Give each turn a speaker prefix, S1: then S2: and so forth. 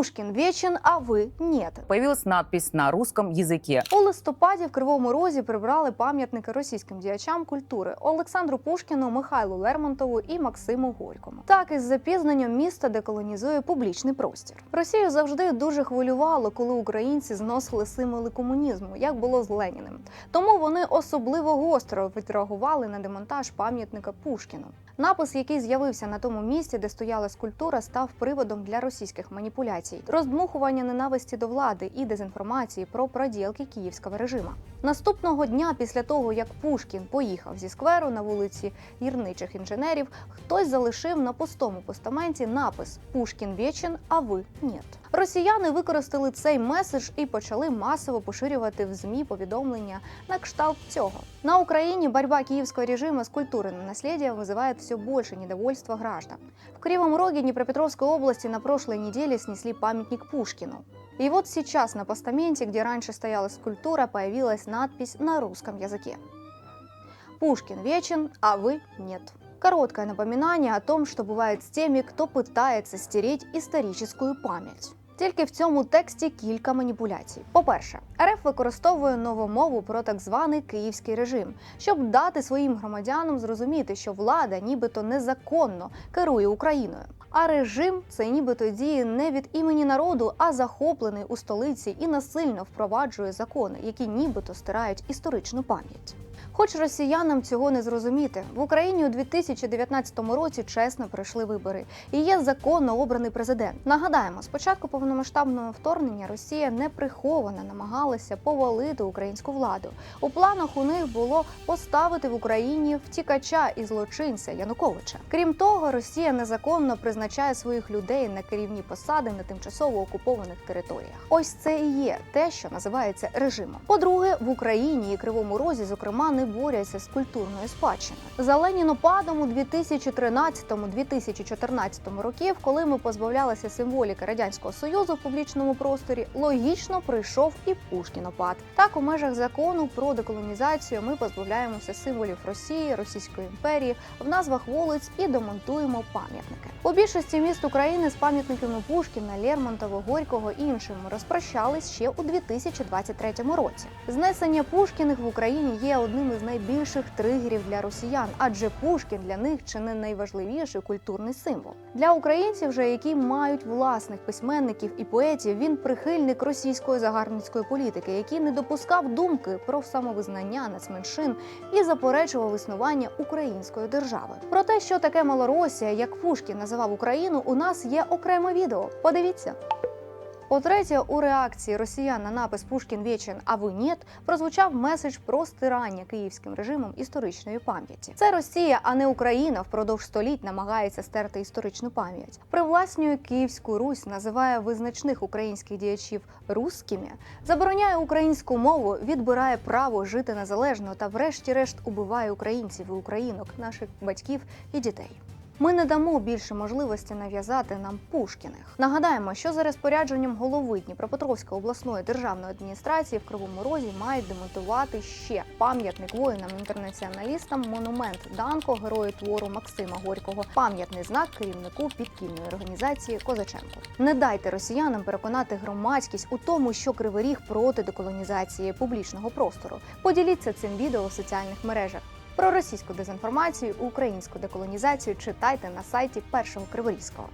S1: Пушкін вечен, а ви нет.
S2: Появилась надпись на русском языке.
S1: У листопаді в Кривому Розі прибрали пам'ятники російським діячам культури Олександру Пушкіну, Михайлу Лермонтову і Максиму Горькому. Так із запізненням місто деколонізує публічний простір. Росію завжди дуже хвилювало, коли українці зносили символи комунізму, як було з Леніним. Тому вони особливо гостро відреагували на демонтаж пам'ятника Пушкіну. Напис, який з'явився на тому місці, де стояла скульптура, став приводом для російських маніпуляцій, роздмухування ненависті до влади і дезінформації про проділки київського режиму. Наступного дня, після того як Пушкін поїхав зі скверу на вулиці гірничих інженерів, хтось залишив на пустому постаменті напис Пушкін вічен, а ви нет. Росіяни використали цей меседж і почали масово поширювати в змі повідомлення на кшталт цього. На Україні борьба киевского режима с культурным наследием вызывает все больше недовольства граждан. В Кривом Роге Днепропетровской области на прошлой неделе снесли памятник Пушкину. И вот сейчас на постаменте, где раньше стояла скульптура, появилась надпись на русском языке. Пушкин вечен, а вы нет. Короткое напоминание о том, что бывает с теми, кто пытается стереть историческую память. Тільки в цьому тексті кілька маніпуляцій. По-перше, РФ використовує нову мову про так званий київський режим, щоб дати своїм громадянам зрозуміти, що влада нібито незаконно керує Україною. А режим це нібито діє не від імені народу, а захоплений у столиці і насильно впроваджує закони, які нібито стирають історичну пам'ять. Хоч росіянам цього не зрозуміти, в Україні у 2019 році чесно пройшли вибори і є законно обраний президент. Нагадаємо, спочатку повномасштабного вторгнення Росія неприховано намагалася повалити українську владу. У планах у них було поставити в Україні втікача і злочинця Януковича. Крім того, Росія незаконно призначає своїх людей на керівні посади на тимчасово окупованих територіях. Ось це і є те, що називається режимом. По-друге, в Україні і Кривому Розі, зокрема, не борються з культурною спадщиною. За Ленінопадом у 2013-2014 років, коли ми позбавлялися символіки радянського союзу в публічному просторі, логічно прийшов і Пушкінопад. Так, у межах закону про деколонізацію ми позбавляємося символів Росії, Російської імперії в назвах вулиць і демонтуємо пам'ятники. У більшості міст України з пам'ятниками Пушкіна, Лермонтова, Горького і іншими розпрощались ще у 2023 році. Знесення Пушкіних в Україні є одним із найбільших тригерів для росіян, адже Пушкін для них чи не найважливіший культурний символ. Для українців, же, які мають власних письменників і поетів, він прихильник російської загарбницької політики, який не допускав думки про самовизнання нацменшин і заперечував існування української держави. Про те, що таке Малоросія, як Пушкін називав Україну, у нас є окреме відео. Подивіться. По-третє, у реакції росіян на напис Пушкін вечен, а ви нет, прозвучав меседж про стирання київським режимом історичної пам'яті. Це Росія, а не Україна впродовж століть намагається стерти історичну пам'ять. Привласнює Київську Русь, називає визначних українських діячів русскими, забороняє українську мову, відбирає право жити незалежно та, врешті-решт, убиває українців і українок, наших батьків і дітей. Ми не дамо більше можливості нав'язати нам Пушкіних. Нагадаємо, що за розпорядженням голови Дніпропетровської обласної державної адміністрації в Кривому Розі мають демонтувати ще пам'ятник воїнам-інтернаціоналістам, монумент Данко, герою твору Максима Горького, пам'ятний знак керівнику підпільної організації Козаченко. Не дайте росіянам переконати громадськість у тому, що Кривий Ріг проти деколонізації публічного простору. Поділіться цим відео в соціальних мережах. Про російську дезінформацію, українську деколонізацію читайте на сайті першого Криворізького.